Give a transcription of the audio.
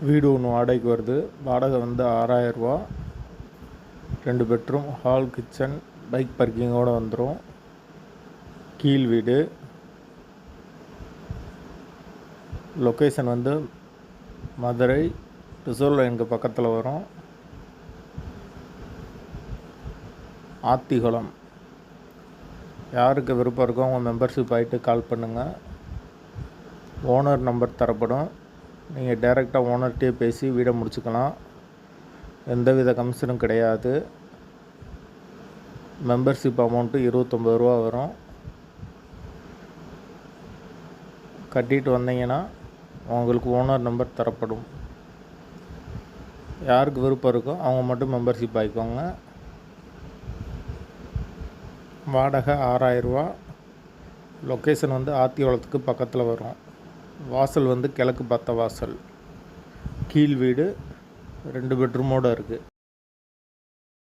வீடு ஒன்று வாடகைக்கு வருது. வாடகை வந்து ஆறாயிரரூவா ரெண்டு பெட்ரூம் ஹால் கிச்சன் பைக் பார்க்கிங்கோடு வந்துடும் கீழ் வீடு. லொக்கேஷன் வந்து மதுரை ரிசர்வ் லைனுக்கு பக்கத்தில் வரும். ஆத்திகுளம். யாருக்கு விருப்பம் இருக்கோ அவங்க மெம்பர்ஷிப் ஆகிட்டு கால் பண்ணுங்கள் ஓனர் நம்பர் தரப்படும். நீங்கள் டைரெக்டாக ஓனர்கிட்டே பேசி வீடை முடிச்சுக்கலாம். எந்தவித கமிஷனும் கிடையாது. மெம்பர்ஷிப் அமௌண்ட்டு இருபத்தொம்பது ரூபா வரும். கட்டிட்டு வந்தீங்கன்னா உங்களுக்கு ஓனர் நம்பர் தரப்படும். யாருக்கு விருப்பம் இருக்கோ அவங்க மட்டும் மெம்பர்ஷிப் ஆகிக்கோங்க வாடகை ஆறாயிரரூவா லொக்கேஷன் வந்து ஆத்தியோளத்துக்கு பக்கத்தில் வரும். வாசல் வந்து கிழக்கு பார்த்த வாசல். கீழ் வீடு ரெண்டு பெட்ரூமோடு இருக்குது